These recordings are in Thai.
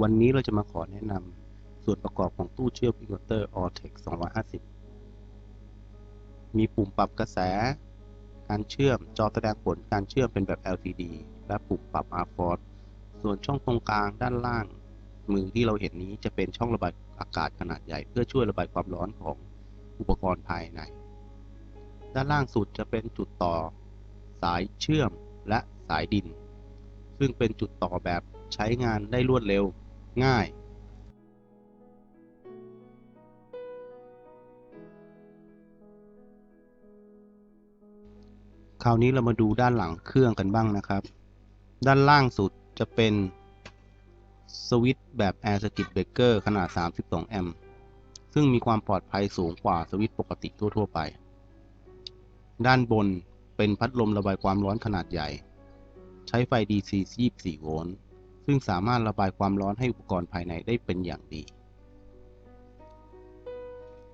วันนี้เราจะมาขอแนะนำส่วนประกอบของตู้เชื่อมอินเวอร์เตอร์ Ortec 250 มีปุ่มปรับกระแส การเชื่อม จอแสดงผลการเชื่อมเป็นแบบ LCD และปุ่มปรับ RFOS ส่วนช่องตรงกลางด้านล่าง มือที่เราเห็นนี้จะเป็นช่องระบายอากาศขนาดใหญ่ เพื่อช่วยระบายความร้อนของอุปกรณ์ภายใน ด้านล่างสุดจะเป็นจุดต่อ สายเชื่อมและสายดิน ซึ่งเป็นจุดต่อแบบใช้งานได้รวดเร็ว ง่ายคราวนี้เรามาดูด้านหลังเครื่องกันบ้างนะครับ ด้านล่างสุดจะเป็นสวิตช์แบบ Air Circuit Breaker ขนาด 32 แอมป์ ซึ่งมีความปลอดภัยสูงกว่าสวิตช์ปกติทั่ว ๆ ไป ด้านบนเป็นพัดลมระบายความร้อนขนาดใหญ่ ใช้ไฟ DC 24 โวลต์ ซึ่งสามารถระบายความร้อนให้อุปกรณ์ภายในได้เป็นอย่างดี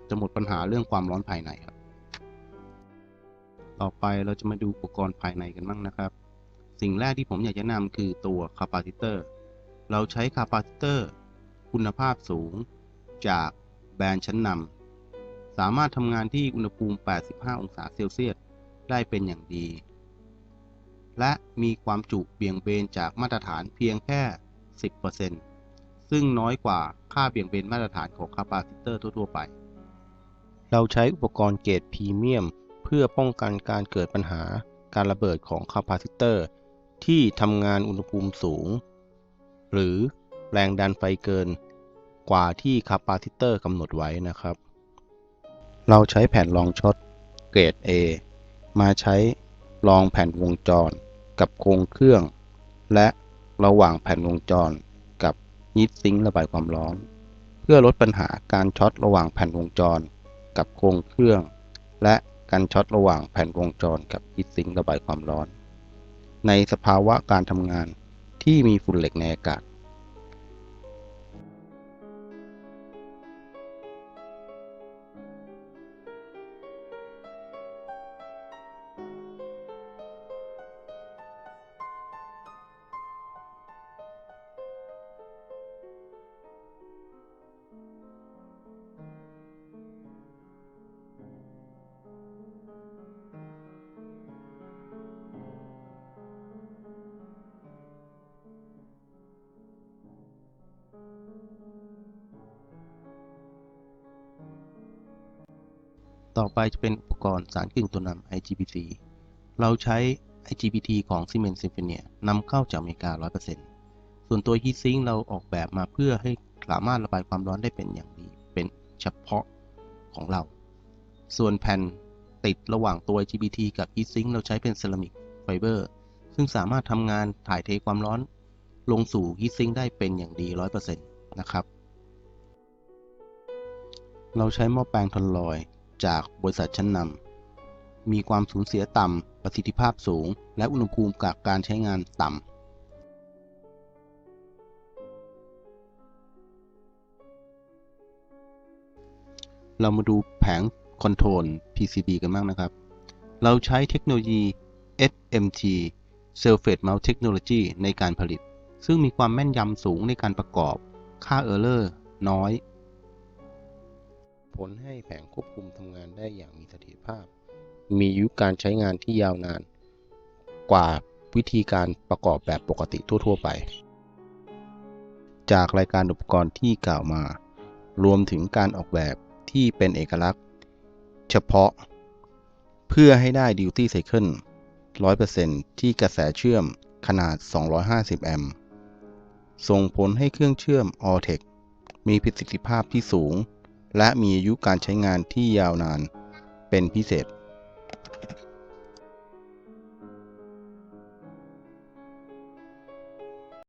จะหมดปัญหาเรื่องความร้อนภายในครับ ต่อไปเราจะมาดูอุปกรณ์ภายในกันบ้างนะครับ สิ่งแรกที่ผมอยากจะนะนำคือตัวคาปาซิเตอร์ เราใช้คาปาซิเตอร์ คุณภาพสูง จากแบรนด์ชั้นนำสามารถทำงานที่อุณหภูมิ 85 องศาเซลเซียสได้เป็นอย่างดี และมีความจุเบี่ยงเบนจากมาตรฐานเพียงแค่ 10%ซึ่งน้อยกว่าค่าเบี่ยงเบนมาตรฐานของคาปาซิเตอร์ทั่ว ๆ ไป เราใช้อุปกรณ์เกรดพรีเมียม เพื่อป้องกันการเกิดปัญหาการระเบิดของคาปาซิเตอร์ ที่ทำงานอุณหภูมิสูง หรือแรงดันไฟเกินกว่าที่คาปาซิเตอร์กำหนดไว้นะครับ เราใช้แผ่นรองช็อตเกรด A มาใช้รองแผ่นวงจร กับโครงเครื่อง และระหว่างแผ่นวงจรกับยีสต์ซิงค์ระบายความร้อน เพื่อลดปัญหาการช็อตระหว่างแผ่นวงจร กับโครงเครื่อง และการช็อตระหว่างแผ่นวงจรกับฮีทซิงค์ระบายความร้อน ในสภาวะการทำงานที่มีฝุ่นเหล็กในอากาศ ต่อไปจะเป็นอุปกรณ์สารกึ่งตัวนำ IGBT เราใช้ IGBT ของ Siemens Symphony นำเข้าจากอเมริกา 100%ส่วนตัว Heatsink เราออกแบบมาเพื่อให้สามารถระบายความร้อนได้เป็นอย่างดี เป็นเฉพาะของเรา ส่วนแผ่นติดระหว่างตัว IGBT กับ Heatsink เราใช้เป็นเซรามิกไฟเบอร์ซึ่งสามารถทำงานถ่ายเทความร้อนลงสู่ Heatsink ได้เป็นอย่างดี 100%นะครับเราใช้หม้อแปลงทนลอย จากบริษัทชั้นนำ มีความสูญเสียต่ำ ประสิทธิภาพสูง และอุณหภูมิกับการใช้งานต่ำเรามาดูแผงคอนโทรล PCB กันบ้างนะครับ เราใช้เทคโนโลยี SMT Surface Mount Technology ในการผลิต ซึ่งมีความแม่นยำสูงในการประกอบ ค่าเออร์เลอร์น้อย ผลให้แผงควบคุมทำงานได้อย่างมีเสถียรภาพ มีอายุการใช้งานที่ยาวนาน กว่าวิธีการประกอบแบบปกติทั่ว ๆ ไป จากรายการอุปกรณ์ที่กล่าวมา รวมถึงการออกแบบที่เป็นเอกลักษณ์ เฉพาะ เพื่อให้ได้ Duty Cycle 100%ที่กระแสเชื่อมขนาด 250 แอมป์ส่งผลให้เครื่องเชื่อม Ortec มีประสิทธิภาพที่สูง และมีอายุการใช้งานที่ยาวนานเป็นพิเศษ